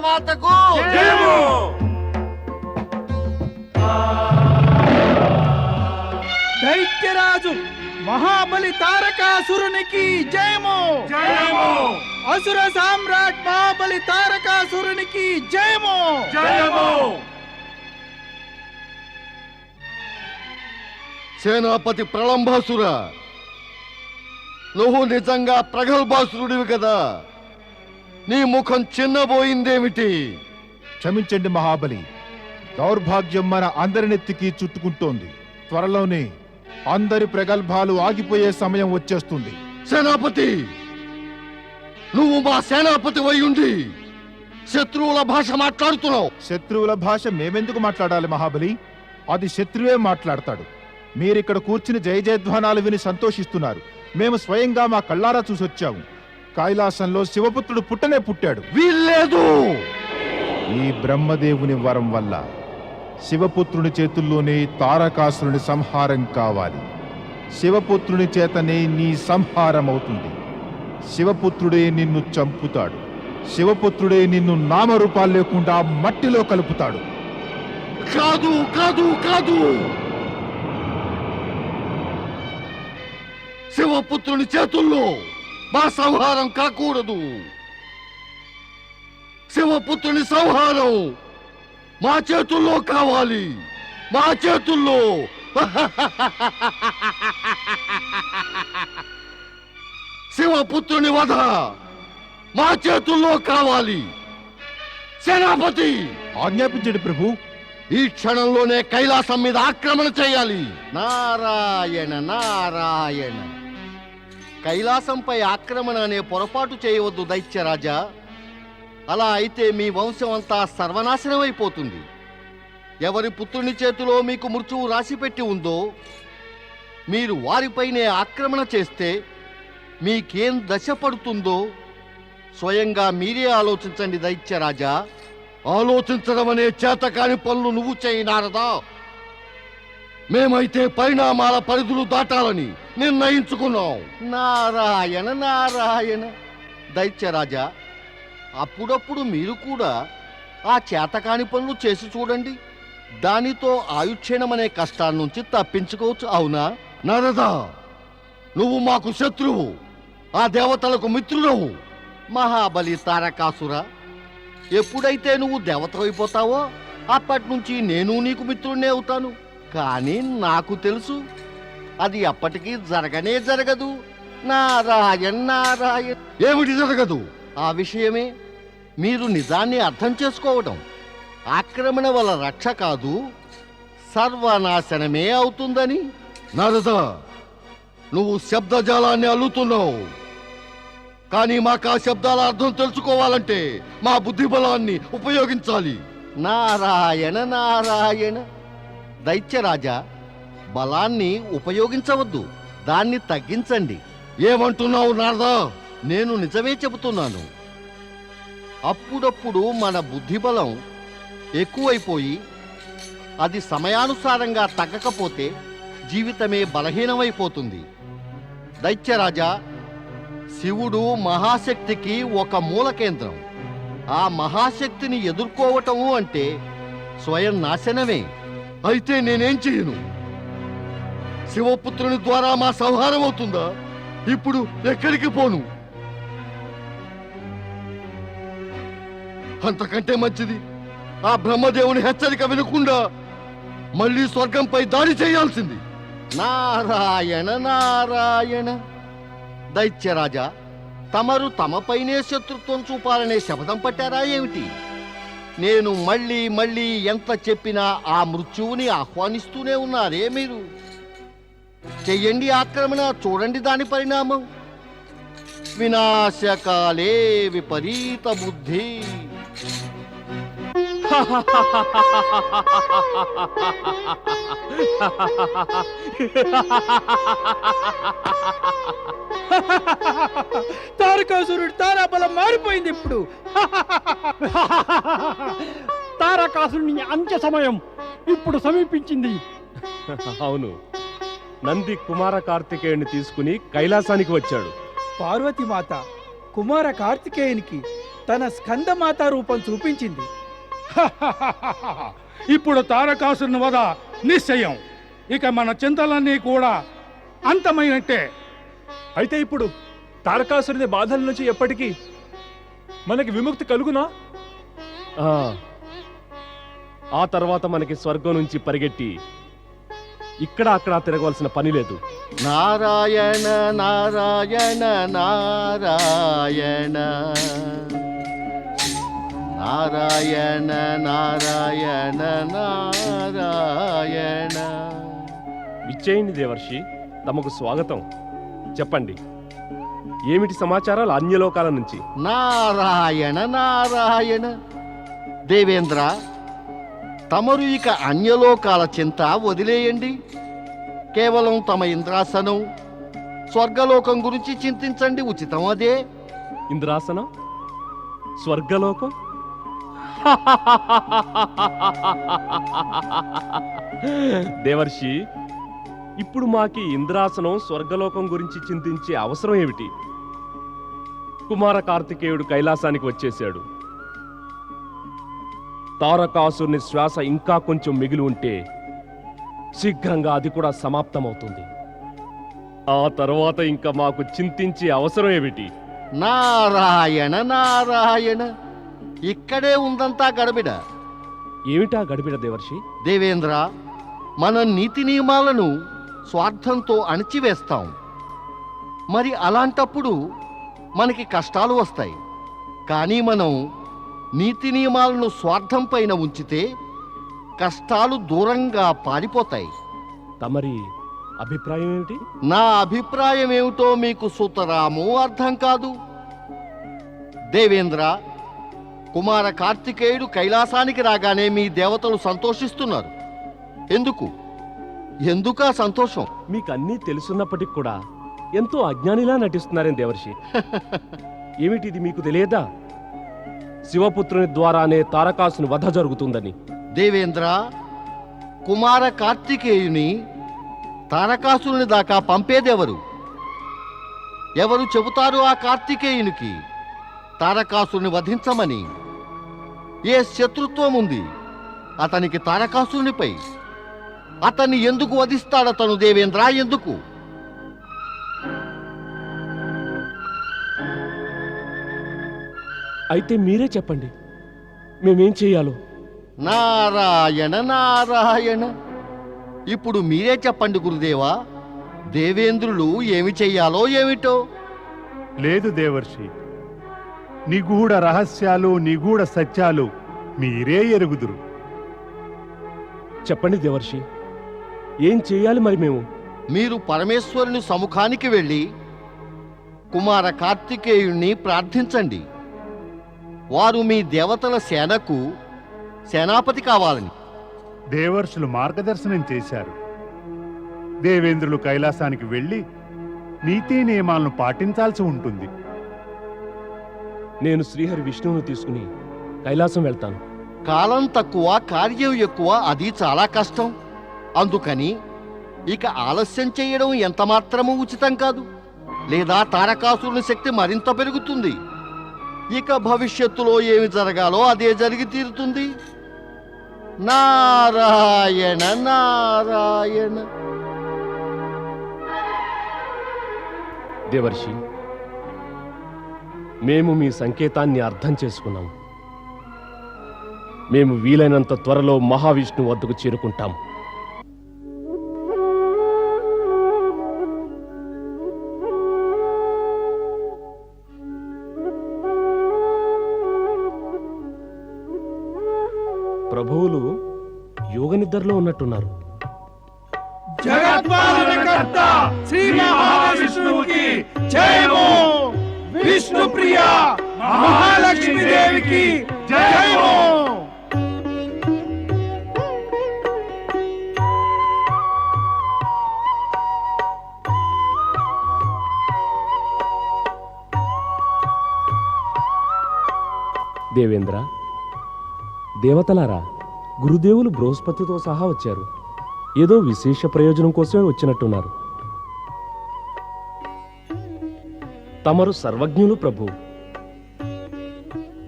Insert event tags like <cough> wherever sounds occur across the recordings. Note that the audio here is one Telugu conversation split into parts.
మాతకు. దైత్యరాజు మహాబలి తారకాసురునికి జయము! జయము! అసుర సామ్రాట్ మహాబలి తారకాసురునికి జయము! జయము! సేనాపతి ప్రళంబాసుర నువ్వు నిజంగా ప్రగల్భాసురుడివి కదా? నీ ముఖం చిన్నబోయిందేమిటి? క్షమించండి మహాబలి దౌర్భాగ్యం మన అందరినెత్తికి చుట్టుకుంటోంది. త్వరలోనే అందరి ప్రగల్భాలు ఆగిపోయే సమయం వచ్చేస్తుంది. సేనాపతి! నువ్వు మా సేనాపతి ఉండి శత్రువుల భాష మాట్లాడుతున్నావు. శత్రువుల భాష మేమెందుకు మాట్లాడాలి మహాబలి? అది శత్రువే మాట్లాడతాడు. మీరిక్కడ కూర్చుని జయ జయధ్వానాలు విని సంతోషిస్తున్నారు. మేము స్వయంగా మా కళ్ళారా చూసొచ్చాము. కైలాసంలో శివపుత్రుడు పుట్టనే పుట్టాడు. వీల్లేదు! ఈ బ్రహ్మదేవుని వరం వల్ల శివపుత్రుని చేతుల్లోనే తారకాసురుని సంహారం కావాలి. శివపుత్రుని చేతనే నీ సంహారం అవుతుంది శివపుత్రుడే నిన్ను చంపుతాడు. శివపుత్రుడే నిన్ను నామరూపాలు లేకుండా మట్టిలో కలుపుతాడు. కాదు కాదు కాదు! శివపుత్రుని చేతుల్లో మా సంహారం కాకూడదు. శివపుత్రుని సంహారం మా చేతుల్లో కావాలి. మా చేతుల్లో. <laughs> శివపుత్రుని వధ మా చేతుల్లో కావాలి. సేనాపతి! ఆజ్ఞాపించండి ప్రభు. ఈ క్షణంలోనే కైలాసం మీద ఆక్రమణ చేయాలి. నారాయణ నారాయణ. కైలాసంపై ఆక్రమణ అనే పొరపాటు చేయవద్దు దైత్యరాజా అలా అయితే మీ వంశం అంతా సర్వనాశనమైపోతుంది ఎవరి పుత్రుని చేతిలో మీకు మృత్యువు రాసిపెట్టి ఉందో మీరు వారిపైనే ఆక్రమణ చేస్తే మీకేం దశ పడుతుందో స్వయంగా మీరే ఆలోచించండి దైత్యరాజా ఆలోచించడం అనే చేతకాని పనులు నువ్వు చేయనారదా మేమైతే పరిణామాల పరిధులు దాటాలని నిర్ణయించుకున్నాం. నారాయణ నారాయణ. దైత్యరాజా అప్పుడప్పుడు మీరు కూడా ఆ చేతకాని పనులు చేసి చూడండి. దానితో ఆయుక్షీణం అనే కష్టాల నుంచి తప్పించుకోవచ్చు అవునా? నరదా నువ్వు మాకు శత్రువు. ఆ దేవతలకు మిత్రుడవు. మహాబలి తారకాసుర ఎప్పుడైతే నువ్వు దేవతవైపోతావో అప్పటి నుంచి నేను నీకు మిత్రుడినే అవుతాను. కానీ నాకు తెలుసు. అది అప్పటికీ జరగనే జరగదు. నారాయణ నారాయణ. ఏమిటి జరగదు? ఆ విషయమే మీరు నిజాన్ని అర్థం చేసుకోవడం. ఆక్రమణ వల్ల రక్ష కాదు సర్వనాశనమే అవుతుందని. నరద నువ్వు శబ్దజాలాన్ని అల్లుతున్నావు. కానీ మాకు ఆ శబ్దాల అర్థం తెలుసుకోవాలంటే మా బుద్ధి బలాన్ని ఉపయోగించాలి. నారాయణ నారాయణ. దైత్యరాజా బలాన్ని ఉపయోగించవద్దు దాన్ని తగ్గించండి. ఏమంటున్నావు నారదా? నేను నిజమే చెబుతున్నాను. అప్పుడప్పుడు మన బుద్ధి బలం ఎక్కువైపోయి అది సమయానుసారంగా తగ్గకపోతే జీవితమే బలహీనమైపోతుంది. దైత్యరాజా శివుడు మహాశక్తికి ఒక మూల కేంద్రం ఆ మహాశక్తిని ఎదుర్కోవటము అంటే స్వయం నాశనమే. అయితే నేనేం చేయను? శివపుత్రుని ద్వారా మా సంహారం అవుతుందా? ఇప్పుడు ఎక్కడికి పోను? అంతకంటే మంచిది ఆ బ్రహ్మదేవుని హెచ్చరిక వినకుండా మళ్ళీ స్వర్గంపై దాడి చేయాల్సింది. నారాయణ నారాయణ. దైత్యరాజా తమరు తమపైనే శత్రుత్వం చూపాలనే శపథం పట్టారా ఏమిటి? నేను మళ్ళీ మళ్ళీ ఎంత చెప్పినా ఆ మృత్యువుని ఆహ్వానిస్తూనే ఉన్నారే మీరు. చెయ్యండి ఆక్రమణ చూడండి దాని పరిణామం. వినాశకాలే విపరీత బుద్ధి. <laughs> <laughs> తారకాసురుడు తారాబలం మారిపోయింది ఇప్పుడు. <laughs> తారకాసురుని అంత్య సమయం ఇప్పుడు సమీపించింది. <laughs> అవును. నంది కుమార కార్తికేయుని తీసుకుని కైలాసానికి వచ్చాడు. పార్వతీమాత కుమార కార్తికేయునికి తన స్కందమాత రూపం చూపించింది. ఇప్పుడు తారకాసుని వద నిశ్చయం. ఇక మన చింతలన్నీ కూడా అంతమైనట్టే. అయితే ఇప్పుడు తారకాసురుని బాధల నుంచి ఎప్పటికీ మనకి విముక్తి కలుగునా? ఆ తర్వాత మనకి స్వర్గం నుంచి పరిగెట్టి ఇక్కడ అక్కడ తిరగవలసిన పని లేదు. నారాయణ నారాయణ నారాయణ. నారాయణ నారాయణ నారాయణ. విచ్చేయండి దేవర్షి తమకు స్వాగతం. చెప్పండి. ఏమిటి సమాచారాలు అన్యలోకాల నుంచి? నారాయణ నారాయణ. దేవేంద్ర తమరు ఇక అన్యలోకాల చింత వదిలేయండి. కేవలం తమ ఇంద్రాసనం. స్వర్గలోకం గురించి చింతించండి ఉచితం అదే. ఇంద్రాసనం? స్వర్గలోకం? <laughs> దేవర్షి ఇప్పుడు మాకి ఇంద్రాసనం స్వర్గలోకం గురించి చింతించే అవసరం ఏమిటి? కుమార కార్తికేయుడు కైలాసానికి వచ్చేశాడు. తారకాసుని శ్వాస ఇంకా కొంచెం మిగిలి ఉంటే శీఘ్రంగా అది కూడా సమాప్తమవుతుంది. ఆ తర్వాత ఇంకా మాకు చింతించే అవసరం ఏమిటి? నారాయణ నారాయణ ఇక్కడే ఉందంతా గడబిడ. ఏమిటా గడిపిడ దేవర్షి? దేవేంద్ర మన నీతి నియమాలను స్వార్థంతో అణిచివేస్తాం. మరి అలాంటప్పుడు మనకి కష్టాలు వస్తాయి. కానీ మనం నీతి నియమాలను స్వార్థం పైన ఉంచితే కష్టాలు దూరంగా పారిపోతాయి. తమరి అభిప్రాయం ఏమిటి? నా అభిప్రాయం ఏమిటో మీకు సుతరాము అర్థం కాదు. దేవేంద్ర కుమార కార్తికేయుడు కైలాసానికి రాగానే మీ దేవతలు సంతోషిస్తున్నారు. ఎందుకు? ఎందుకా సంతోషం? మీకు అన్నీ తెలుసున్నప్పటికి కూడా ఎంతో అజ్ఞానిలా నటిస్తున్నారేం దేవర్షి? <laughs> ఏమిటిది మీకు తెలియదా? శివపుత్రుని ద్వారానే తారకాసుని వధ జరుగుతుందని. దేవేంద్ర కుమార కార్తికేయుని తారకాసురుని దాకా పంపేదెవరు? ఎవరు చెబుతారు ఆ కార్తికేయునికి? తారకాసురుని వధించమని. ఏ శత్రుత్వం ఉంది? అతనికి తారకాసురునిపై. అతన్ని ఎందుకు వధిస్తాడతను దేవేంద్ర? ఎందుకు? అయితే మీరే చెప్పండి. మేమేం చేయాలో? నారాయణ నారాయణ. ఇప్పుడు మీరే చెప్పండి గురుదేవా. దేవేంద్రులు ఏమి చెయ్యాలో ఏమిటో? లేదు దేవర్షి. నిగూఢ రహస్యాలు నిగూఢ సత్యాలు మీరే ఎరుగుదురు. చెప్పండి దేవర్షి. ఏం చేయాలి మరి మేము? మీరు పరమేశ్వరుని సముఖానికి వెళ్ళి కుమార కార్తికేయుణ్ణి ప్రార్థించండి. వారు మీ దేవతల సేనకు సేనాపతి కావాలని. దేవర్షులు మార్గదర్శనం చేశారు. దేవేంద్రులు కైలాసానికి వెళ్ళి నీతి నియమాలను పాటించాల్సి ఉంటుంది. నేను శ్రీహరి విష్ణువును తీసుకుని కైలాసం వెళ్తాను. కాలం తక్కువ కార్యం ఎక్కువ అది చాలా కష్టం. అందుకని ఇక ఆలస్యం చేయడం ఎంతమాత్రము ఉచితం కాదు? లేదా తారకాసురుని శక్తి మరింత పెరుగుతుంది? ఇక భవిష్యత్తులో ఏమి జరగాలో అదే జరిగి తీరుతుంది. నారాయణ నారాయణ. దేవర్షి మేము మీ సంకేతాన్ని అర్థం చేసుకున్నాం. మేము వీలైనంత త్వరలో మహావిష్ణు వద్దకు చేరుకుంటాం. ప్రభువులు యోగ నిద్రలో ఉన్నట్టున్నారు. జగత్పాలనకర్త శ్రీ మహావిష్ణువుకి జయము. విష్ణు ప్రియ మహాలక్ష్మి దేవికి జయము. దేవేంద్ర దేవతలారా గురుదేవులు బృహస్పతితో సహా వచ్చారు. ఏదో విశేష ప్రయోజనం కోసమే వచ్చినట్టున్నారు. తమరు సర్వజ్ఞులు ప్రభు.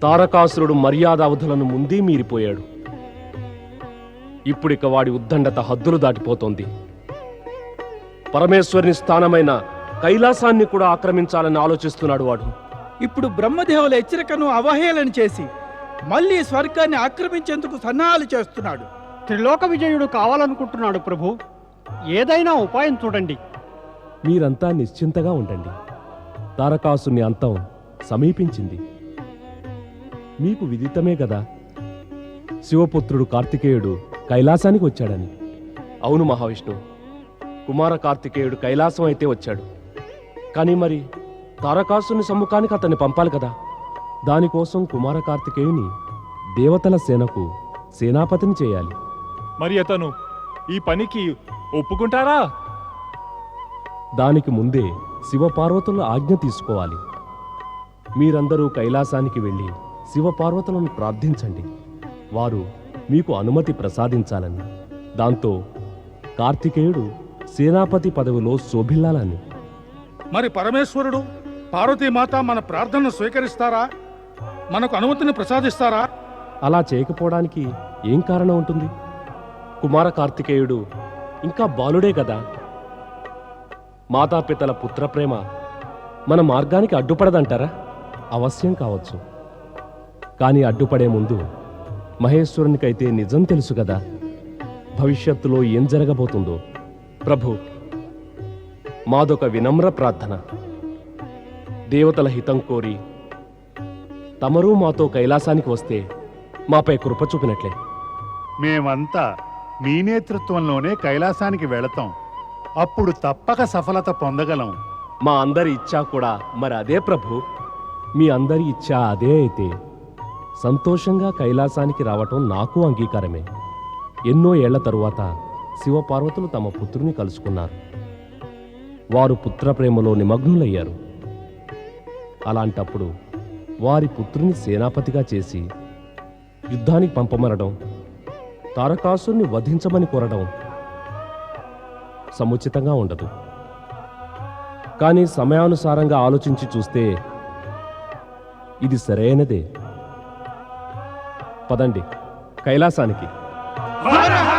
తారకాసురుడు మర్యాద అవధులను ముందే మీరిపోయాడు. ఇప్పుడిక వాడి ఉద్దండత హద్దులు దాటిపోతోంది. పరమేశ్వరుని స్థానమైన కైలాసాన్ని కూడా ఆక్రమించాలని ఆలోచిస్తున్నాడు వాడు. ఇప్పుడు బ్రహ్మదేవుల హెచ్చరికను అవహేళన చేసి మళ్ళీ స్వర్గాన్ని ఆక్రమించేందుకు సన్నాహాలు చేస్తున్నాడు. త్రిలోక విజయుడు కావాలనుకుంటున్నాడు ప్రభు. ఏదైనా ఉపాయం చూడండి. మీరంతా నిశ్చింతగా ఉండండి. తారకాసుని అంతం సమీపించింది. మీకు విదితమే కదా? శివపుత్రుడు కార్తికేయుడు కైలాసానికి వచ్చాడని. అవును మహావిష్ణు. కుమార కార్తికేయుడు కైలాసం అయితే వచ్చాడు. కానీ మరి తారకాసుని సమ్ముఖానికి అతన్ని పంపాలి కదా? దానికోసం కుమార కార్తికేయుని దేవతల సేనకు సేనాపతిని చేయాలి. మరి అతను ఈ పనికి ఒప్పుకుంటారా? దానికి ముందే శివపార్వతుల ఆజ్ఞ తీసుకోవాలి. మీరందరూ కైలాసానికి వెళ్ళి శివపార్వతులను ప్రార్థించండి. వారు మీకు అనుమతి ప్రసాదించాలని. దాంతో కార్తికేయుడు సేనాపతి పదవిలో శోభిల్లాలని. మరి పరమేశ్వరుడు పార్వతీమాత మన ప్రార్థనను స్వీకరిస్తారా? మనకు అనుమతిని ప్రసాదిస్తారా? అలా చేయకపోవడానికి ఏం కారణం ఉంటుంది? కుమార కార్తికేయుడు ఇంకా బాలుడే కదా. మాతాపితల పుత్రప్రేమ మన మార్గానికి అడ్డుపడదంటారా? అవశ్యం కావచ్చు. కానీ అడ్డుపడే ముందు మహేశ్వరునికైతే నిజం తెలుసు కదా. భవిష్యత్తులో ఏం జరగబోతుందో. ప్రభు మాదొక వినమ్ర ప్రార్థన. దేవతల హితం కోరి తమరూ మాతో కైలాసానికి వస్తే మాపై కృప చూపినట్లే. మేమంతా మీ నేతృత్వంలోనే కైలాసానికి వెళతాం. అప్పుడు తప్పక సఫలత పొందగలం. మా అందరి ఇచ్చా కూడా మరి అదే ప్రభు. మీ అందరి ఇచ్చా అదే అయితే. సంతోషంగా కైలాసానికి రావటం నాకు అంగీకారమే. ఎన్నో ఏళ్ళ తరువాత శివపార్వతులు తమ పుత్రుని కలుసుకున్నారు. వారు పుత్రప్రేమలో నిమగ్నులయ్యారు. అలాంటప్పుడు వారి పుత్రుని సేనాపతిగా చేసి యుద్ధానికి పంపమనడం తారకాసుని వధించమని కోరడం సముచితంగా ఉండదు. కానీ సమయానుసారంగా ఆలోచించి చూస్తే ఇది సరైనదే. పదండి కైలాసానికి. హర హర